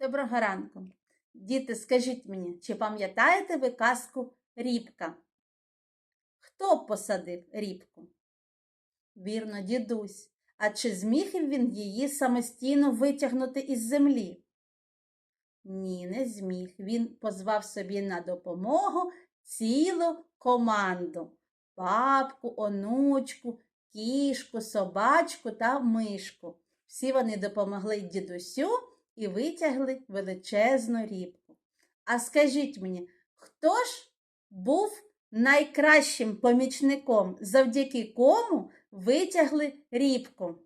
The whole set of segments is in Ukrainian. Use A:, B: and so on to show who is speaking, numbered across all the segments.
A: Доброго ранку. Діти, скажіть мені, чи пам'ятаєте ви казку Рібка? Хто посадив рібку? Вірно, дідусь. А чи зміг він її самостійно витягнути із землі? Ні, не зміг. Він позвав собі на допомогу цілу команду бабку, онучку, кішку, собачку та мишку. Всі вони допомогли дідусю і витягли величезну рібку. А скажіть мені, хто ж був найкращим помічником, завдяки кому витягли рібку?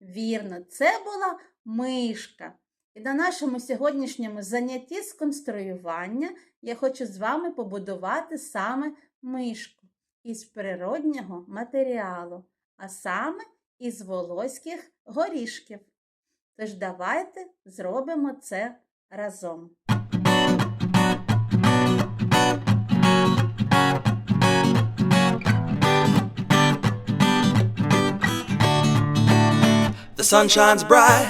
A: Вірно, це була мишка. І на нашому сьогоднішньому занятті з конструювання я хочу з вами побудувати саме мишку із природнього матеріалу, а саме із волоських горішків. Тож давайте зробимо це разом.
B: The sun shines bright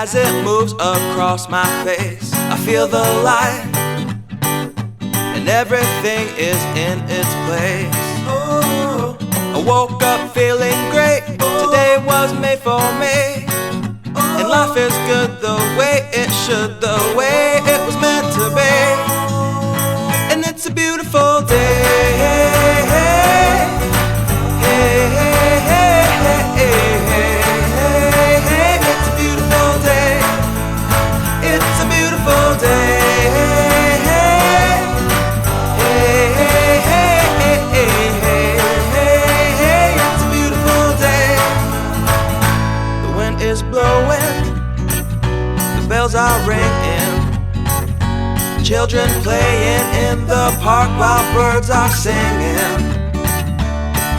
B: as it moves across my face. I feel the light, and everything is in its place. Oh, I woke up feeling great. Was made for me, and life is good the way it should, the way it was meant to be. And it's a beautiful day. Children playing in the park while birds are singing.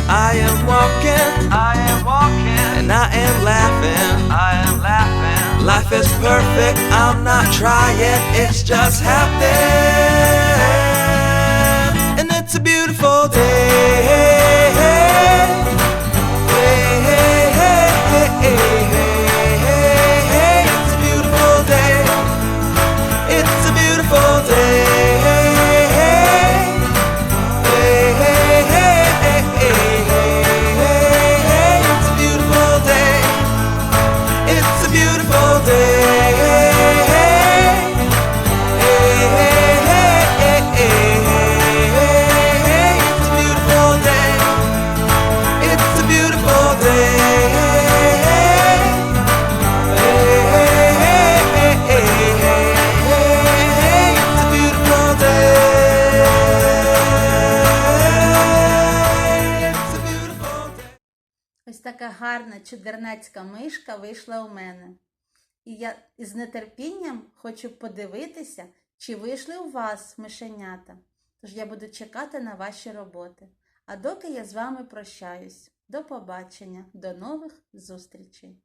B: I am walking, I am walking, and I am laughing, I am laughing. Life is perfect, I'm not trying, it's just happening.
A: Ось така гарна чудернацька мишка вийшла у мене. І я із нетерпінням хочу подивитися, чи вийшли у вас мишенята. Тож я буду чекати на ваші роботи. А доки я з вами прощаюсь. До побачення, до нових зустрічей!